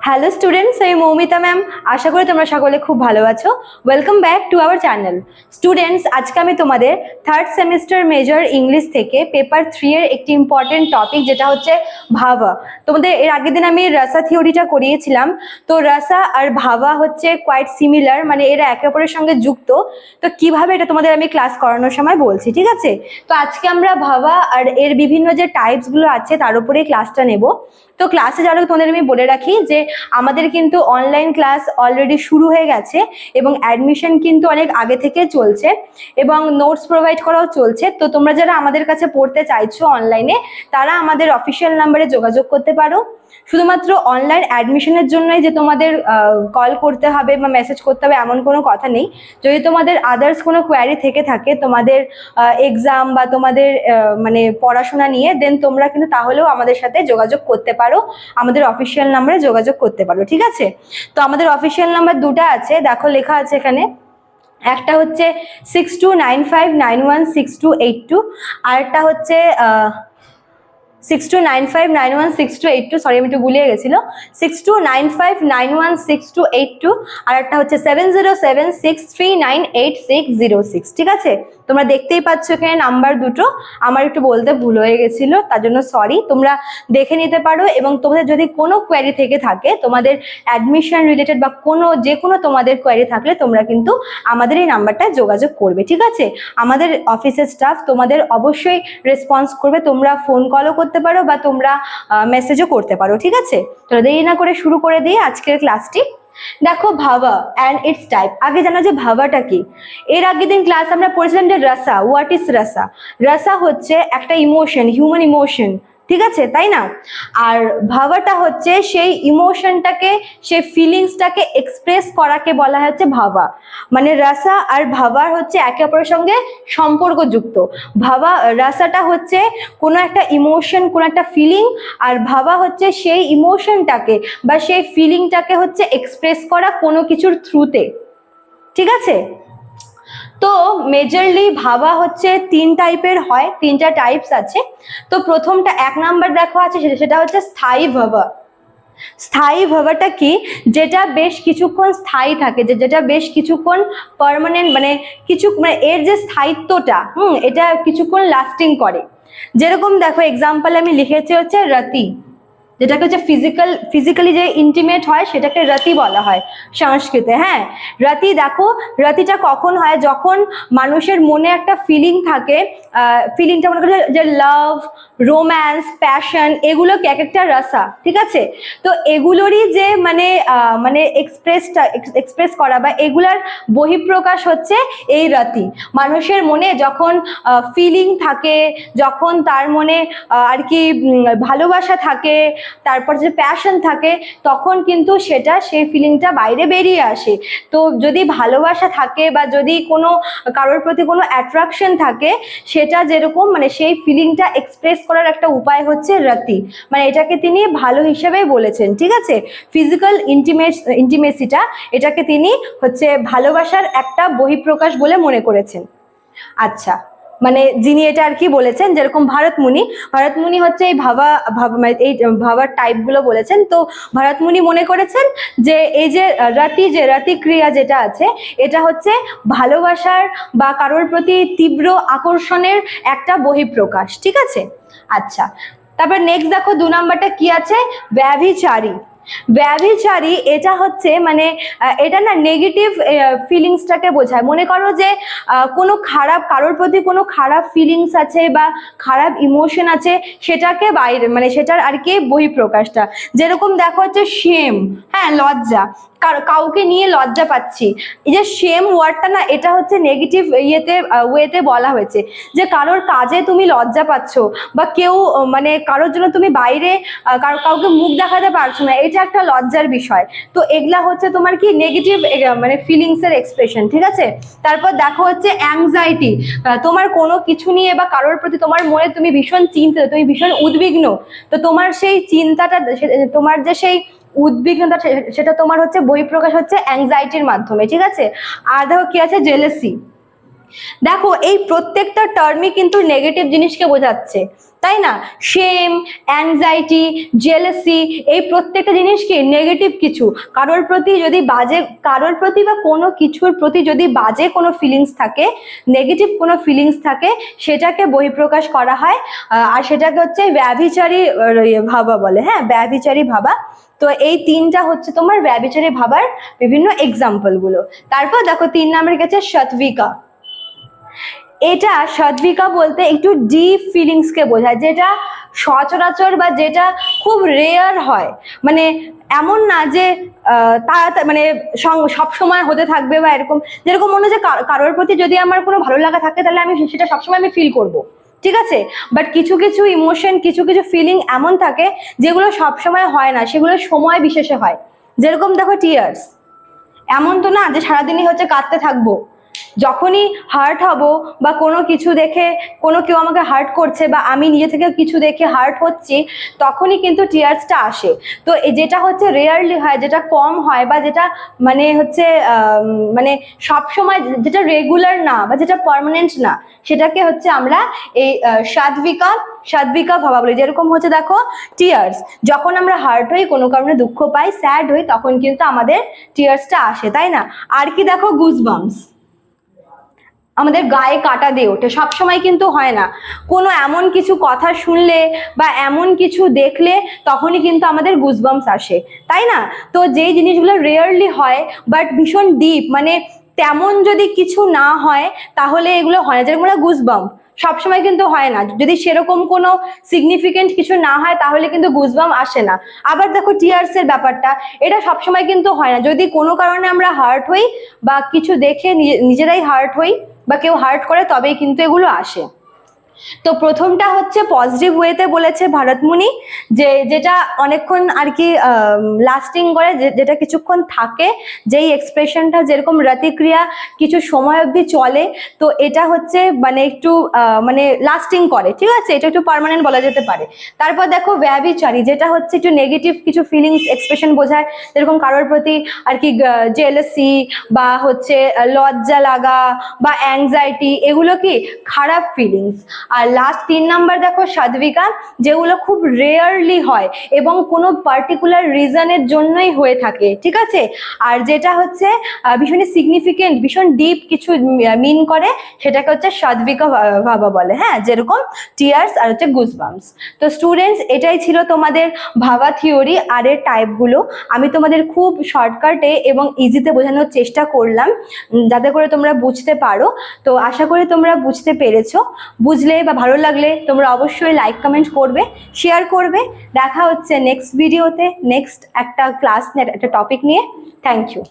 Hello students আমি Moumita ma'am আশা করি তোমরা সকলে খুব ভালো আছো। Welcome back to our channel students আজকে আমি তোমাদের থার্ড সেমিস্টার মেজর ইংলিশ থেকে পেপার থ্রি এর একটি ইম্পর্টেন্ট টপিক যেটা হচ্ছে ভাবা। তোমাদের এর আগের দিন আমি রাসা থিওরিটা করিয়েছিলাম। তো রাসা আর ভাবা হচ্ছে কোয়াইট সিমিলার মানে এরা একে অপরের সঙ্গে যুক্ত। তো কীভাবে এটা তোমাদের আমি ক্লাস করানোর সময় বলছি, ঠিক আছে? তো আজকে আমরা ভাবা আর এর বিভিন্ন যে টাইপসগুলো আছে, তার উপরেই ক্লাসটা নেব। তো ক্লাসে যারা তোমাদের আমি বলে রাখি যে, আমাদের কিন্তু অনলাইন ক্লাস অলরেডি শুরু হয়ে গেছে এবং অ্যাডমিশন কিন্তু অনেক আগে থেকে চলছে এবং নোটস প্রোভাইড করাও চলছে। তো তোমরা যারা আমাদের কাছে পড়তে চাইছো অনলাইনে তারা আমাদের অফিসিয়াল নাম্বারে যোগাযোগ করতে পারো। শুধুমাত্র অনলাইন অ্যাডমিশনের জন্যই যে তোমাদের কল করতে হবে বা মেসেজ করতে হবে এমন কোনো কথা নেই। যদি তোমাদের আদার্স কোনো কোয়ারি থেকে থাকে, তোমাদের এক্সাম বা তোমাদের মানে পড়াশোনা নিয়ে দেন তোমরা কিন্তু তাহলেও আমাদের সাথে যোগাযোগ করতে পারো। আমাদের অফিসিয়াল নাম্বারে যোগাযোগ করতে পারো, ঠিক আছে? তো আমাদের অফিসিয়াল নাম্বার দুটো আছে, দেখো লেখা আছে এখানে। একটা হচ্ছে six two nine five nine one six two eight two আরেকটা হচ্ছে six two nine five nine one six two eight two sorry আমি একটু গুলিয়ে গেছিল। Six two nine five nine one six two eight two আর একটা হচ্ছে seven zero seven six three nine eight six zero six ঠিক আছে? তোমরা দেখতেই পাচ্ছ এখানে নাম্বার দুটো। আমার একটু বলতে ভুল হয়ে গেছিল, তার জন্য সরি তোমরা দেখে নিতে পারো এবং তোমাদের যদি কোনো কোয়ারি থেকে থাকে, তোমাদের অ্যাডমিশন রিলেটেড বা কোনো, যে কোনো তোমাদের কোয়ারি থাকলে তোমরা কিন্তু আমাদের এই নাম্বারটায় যোগাযোগ করবে, ঠিক আছে? আমাদের অফিসের স্টাফ তোমাদের অবশ্যই রেসপন্স করবে, তোমরা ফোন কলও করতে পারো বা তোমরা মেসেজও করতে পারো, ঠিক আছে? তো দেরি না করে শুরু করে দিয়ে আজকের ক্লাসটি দেখো ভাবা অ্যান্ড ইটস টাইপ আগে জানো যে ভাবাটা কি? এর আগের দিন ক্লাস আমরা পড়েছিলাম যে রাসা হোয়াট ইজ রাসা রাসা হচ্ছে একটা ইমোশন হিউম্যান ইমোশন ঠিক আছে? তাই না? আর ভাবাটা হচ্ছে সেই ইমোশনটাকে সেই ফিলিংসটাকে এক্সপ্রেস করাকে বলা হচ্ছে ভাবা। মানে রাসা আর ভাবার হচ্ছে একে অপরের সঙ্গে সম্পর্কযুক্ত। ভাবা, রাসাটা হচ্ছে কোনো একটা ইমোশন কোনো একটা ফিলিং আর ভাবা হচ্ছে সেই ইমোশনটাকে বা সেই ফিলিংটাকে হচ্ছে এক্সপ্রেস করা কোনো কিছুর থ্রুতে ঠিক আছে? তো মেজরলি ভাবা হচ্ছে তিন টাইপের হয়, তিনটা টাইপস আছে। তো প্রথমটা এক নাম্বার দেখো আছে, সেটা হচ্ছে স্থায়ী ভাবা। স্থায়ী ভাবাটা কি? যেটা বেশ কিছুক্ষণ স্থায়ী থাকে, যে, যেটা বেশ কিছুক্ষণ পার্মানেন্ট মানে কিছু মানে এর যে স্থায়িত্বটা, হুম, এটা কিছুক্ষণ লাস্টিং করে। যেরকম দেখো এক্সাম্পল আমি লিখেছি হচ্ছে রতি। যেটাকে হচ্ছে ফিজিক্যাল ফিজিক্যালি যে ইন্টিমেট হয়, সেটাকে রতি বলা হয় সংস্কৃতে হ্যাঁ? রতি দেখো, রতিটা কখন হয়? যখন মানুষের মনে একটা ফিলিং থাকে ফিলিংটা মনে করে যে লাভ রোম্যান্স প্যাশন এগুলো এক একটা রসা ঠিক আছে? তো এগুলোরই যে মানে মানে এক্সপ্রেসটা এক্সপ্রেস করা বা এগুলার বহিঃপ্রকাশ হচ্ছে এই রতি। মানুষের মনে যখন ফিলিং থাকে, যখন তার মনে আর কি ভালোবাসা থাকে তারপর যে প্যাশন থাকে, তখন কিন্তু সেটা, সেই ফিলিংটা বাইরে বেরিয়ে আসে। তো যদি ভালোবাসা থাকে বা যদি কোনো, কারোর প্রতি কোনো অ্যাট্রাকশন থাকে, সেটা যেরকম মানে সেই ফিলিংটা এক্সপ্রেস করার একটা উপায় হচ্ছে রতি। মানে এটাকে তিনি ভালো হিসেবেই বলেছেন, ঠিক আছে? ফিজিক্যাল ইন্টিমেস ইন্টিমেসিটা এটাকে তিনি হচ্ছে ভালোবাসার একটা বহিঃপ্রকাশ বলে মনে করেছেন। আচ্ছা মানে যিনি এটা আর কি বলেছেন, যেরকম ভারতমুনি ভারতমুনি হচ্ছে এই ভাবা মানে এই ভাবার টাইপগুলো বলেছেন। তো ভারতমুনি মনে করেছেন যে এই যে রাতি যে রাতি ক্রিয়া যেটা আছে, এটা হচ্ছে ভালোবাসার বা কারোর প্রতি তীব্র আকর্ষণের একটা বহিঃপ্রকাশ, ঠিক আছে? আচ্ছা তারপর নেক্সট দেখো দু নাম্বারটা কি আছে? ব্যভিচারী। ব্যভিচারী এটা হচ্ছে মানে এটা না নেগেটিভ ফিলিংসটাকে বোঝায়। মনে করো যে কোনো খারাপ, কারোর প্রতি কোনো খারাপ ফিলিংস আছে বা খারাপ ইমোশন আছে, সেটাকে বাইরে মানে সেটার আর কি বহিঃপ্রকাশটা। যেরকম দেখো হচ্ছে সেম হ্যাঁ লজ্জা। কাউকে নিয়ে লজ্জা পাচ্ছি। এই যে সেম ওয়ার্ডটা না, এটা হচ্ছে নেগেটিভ ইয়েতে ওয়েতে বলা হয়েছে। যে কারোর কাজে তুমি লজ্জা পাচ্ছ বা কেউ মানে কারোর জন্য তুমি বাইরে কাউকে মুখ দেখাতে পারছ না এটা একটা লজ্জার বিষয়। তো এগুলা হচ্ছে তোমার কি নেগেটিভ মানে ফিলিংসের এক্সপ্রেশন ঠিক আছে? তারপর দেখো হচ্ছে অ্যাংজাইটি তোমার কোনো কিছু নিয়ে বা কারোর প্রতি তোমার মনে তুমি ভীষণ চিন্তিত, তুমি ভীষণ উদ্বিগ্ন, তো তোমার সেই চিন্তাটা তোমার যে সেই উদ্বিগ্নতা সেটা তোমার হচ্ছে বহিঃপ্রকাশ হচ্ছে অ্যাংজাইটির মাধ্যমে, ঠিক আছে? আর দেখো কি আছে জেলেসি দেখো, এই প্রত্যেকটা টার্মই কিন্তু নেগেটিভ জিনিসকে বোঝাচ্ছে, তাই না? শেম অ্যাংজাইটি জেলেসি এই প্রত্যেকটা জিনিস কি নেগেটিভ কিছু? কারোর প্রতি যদি বাজে, কারোর প্রতি বা কোনো কিছুর প্রতি যদি বাজে কোনো ফিলিংস থাকে নেগেটিভ কোনো ফিলিংস থাকে, সেটাকে বহিঃপ্রকাশ করা হয় আর সেটাকে হচ্ছে ব্যভিচারী ইয়ে ভাবা বলে হ্যাঁ? ব্যভিচারী ভাবা। তো এই তিনটা হচ্ছে তোমার ব্যভিচারী ভাবার বিভিন্ন এক্সাম্পলগুলো তারপর দেখো, তিন নম্বরের গেছে সৎবিকা এটা সদ্বিকা বলতে একটু ডিপ ফিলিংসকে বোঝায়, যেটা সচরাচর বা যেটা খুব রেয়ার হয়। মানে এমন না যে তাড়াতাড়ি মানে সব সময় হতে থাকবে বা এরকম, যেরকম মনে হয় যে কার- কারোর প্রতি যদি আমার কোনো ভালো লাগা থাকে, তাহলে আমি সেটা সবসময় আমি ফিল করব। ঠিক আছে? বাট কিছু কিছু ইমোশন কিছু কিছু ফিলিং এমন থাকে যেগুলো সবসময় হয় না, সেগুলো সময় বিশেষে হয়। যেরকম দেখো টিয়ার্স এমন তো না যে সারাদিনই হচ্ছে কাঁদতে থাকব। যখনই হার্ট হব বা কোনো কিছু দেখে কোনো কেউ আমাকে হার্ট করছে বা আমি নিজে থেকে কিছু দেখে হার্ট হচ্ছি তখনই কিন্তু টিয়ার্সটা আসে। তো যেটা হচ্ছে রেয়ারলি হয় যেটা কম হয় বা যেটা মানে হচ্ছে মানে সব সময় যেটা রেগুলার না বা যেটা পার্মানেন্ট না সেটাকে হচ্ছে আমরা এই আহ, সাত্বিকা সাত্বিকা ভাবা বলি। যেরকম হচ্ছে দেখো টিয়ার্স যখন আমরা হার্ট হই কোনো কারণে দুঃখ পাই স্যাড হই তখন কিন্তু আমাদের টিয়ার্সটা আসে তাই না? আর কি দেখো গুজবাম্স আমাদের গায়ে কাটা দিয়ে ওঠে। সবসময় কিন্তু হয় না। কোনো এমন কিছু কথা শুনলে বা এমন কিছু দেখলে তখনই কিন্তু আমাদের গুজবাম্স আসে। তাই না? তো যেই জিনিসগুলো রেয়ারলি হয় বাট ভীষণ ডিপ মানে তেমন যদি কিছু না হয়, তাহলে এগুলো হয় না। যেরকম গুজবাম্প সবসময় কিন্তু হয় না। যদি সেরকম কোনো সিগনিফিকেন্ট কিছু না হয়, তাহলে কিন্তু গুজবাম আসে না। আবার দেখো টিয়ার্স এর ব্যাপারটা, এটা সবসময় কিন্তু হয় না। যদি কোনো কারণে আমরা হার্ট হই বা কিছু দেখে নিজে- নিজেরাই হার্ট হই বা কেউ হার্ট করে তবেই কিন্তু এগুলো আসে। তো প্রথমটা হচ্ছে পজিটিভ ওয়েতে বলেছে ভারতমুনি, যে যেটা অনেকক্ষণ আর কি লাস্টিং করে যেটা কিছুক্ষণ থাকে, যেই এক্সপ্রেশনটা যেরকম রতিক্রিয়া কিছু সময় অবধি চলে, তো এটা হচ্ছে মানে একটু মানে লাস্টিং করে, ঠিক আছে? এটা একটু পার্মানেন্ট বলা যেতে পারে। তারপর দেখো ব্যবিচারী যেটা হচ্ছে একটু নেগেটিভ কিছু ফিলিংস এক্সপ্রেশন বোঝায়, যেরকম কারোর প্রতি আর কি জেলসি বা হচ্ছে লজ্জা লাগা বা অ্যাংজাইটি এগুলো কি? খারাপ ফিলিংস আর লাস্ট তিন নাম্বার দেখো সাধ্বিকা, যেগুলো খুব রেয়ারলি হয় এবং কোনো পার্টিকুলার রিজনের জন্যই হয়ে থাকে, ঠিক আছে? আর যেটা হচ্ছে ভীষণই সিগনিফিকেন্ট ভীষণ ডিপ কিছু মিন করে, সেটাকে হচ্ছে সাধ্বিকা ভাবা বলে হ্যাঁ? যেরকম টিয়ার্স আর হচ্ছে গুজবামস তো স্টুডেন্টস এটাই ছিল তোমাদের ভাবা থিওরি আর এর টাইপগুলো আমি তোমাদের খুব শর্টকাটে এবং ইজিতে বোঝানোর চেষ্টা করলাম যাতে করে তোমরা বুঝতে পারো। তো আশা করি তোমরা বুঝতে পেরেছ। বুঝলে বা ভালো লাগলে তোমরা অবশ্যই লাইক কমেন্ট করবে শেয়ার করবে। দেখা হচ্ছে নেক্সট ভিডিওতে নেক্সট একটা ক্লাস একটা টপিক নিয়ে। Thank you